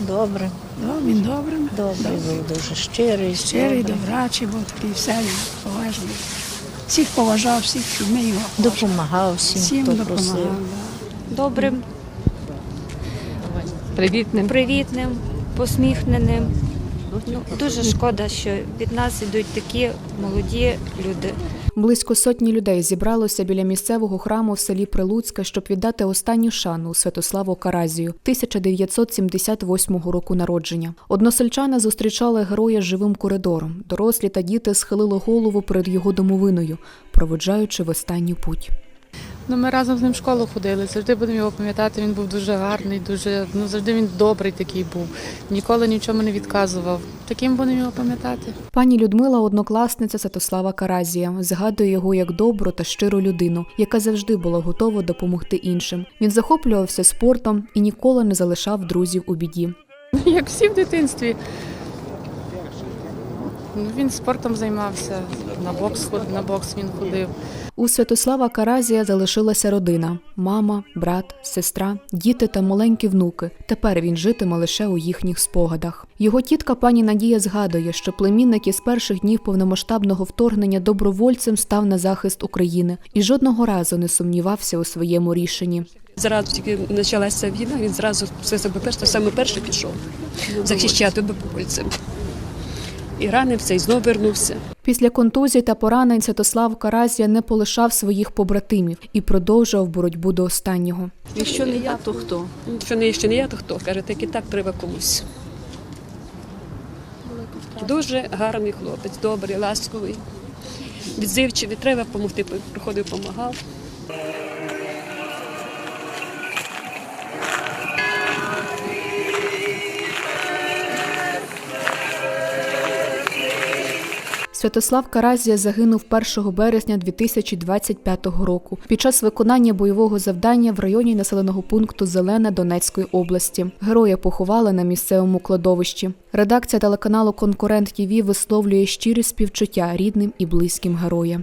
Добре, Ну, він добрий, добре був дуже щирий. щирий, добрий. добрачий був такий веселий, поважний. Всіх поважав, всіх, ми його поважали. Допомагав всім, всім хто допомагав. просив. да. добрим, Привітним. привітним, посміхненим. Ну, дуже шкода, що від нас ідуть такі молоді люди. Близько сотні людей зібралося біля місцевого храму в селі Прилуцьке, щоб віддати останню шану Святославу Каразію 1978 року народження. Односельчани зустрічали героя живим коридором. Дорослі та діти схилили голову перед його домовиною, проводжаючи в останню путь. Ну, ми разом з ним в школу ходили. Завжди будемо його пам'ятати. Він був дуже гарний, дуже ну завжди він добрий такий був. Ніколи ні в чому не відказував. Таким будемо його пам'ятати. Пані Людмила, однокласниця Святослава Каразія, згадує його як добру та щиру людину, яка завжди була готова допомогти іншим. Він захоплювався спортом і ніколи не залишав друзів у біді. Як всі в дитинстві. Ну, він спортом займався, на бокс на бокс він ходив. У Святослава Каразія залишилася родина: мама, брат, сестра, діти та маленькі внуки. Тепер він житиме лише у їхніх спогадах. Його тітка пані Надія згадує, що племінник із перших днів повномасштабного вторгнення добровольцем став на захист України і жодного разу не сумнівався у своєму рішенні. Зразу тільки почалася війна, він зразу все себе перше, саме перше пішов захищати добровольцем. І ранився, і знов вернувся. Після контузій та поранень Святослав Каразія не полишав своїх побратимів і продовжував боротьбу до останнього. Якщо не я, то хто? Якщо не, якщо не я, то хто? Каже, так і так треба комусь. Дуже гарний хлопець, добрий, ласковий, відзивчивий, треба допомогти, приходив, допомагав. Святослав Каразія загинув 1 березня 2025 року під час виконання бойового завдання в районі населеного пункту Зелене Донецької області. Героя поховали на місцевому кладовищі. Редакція телеканалу Конкурент ТІВІ висловлює щирі співчуття рідним і близьким героя.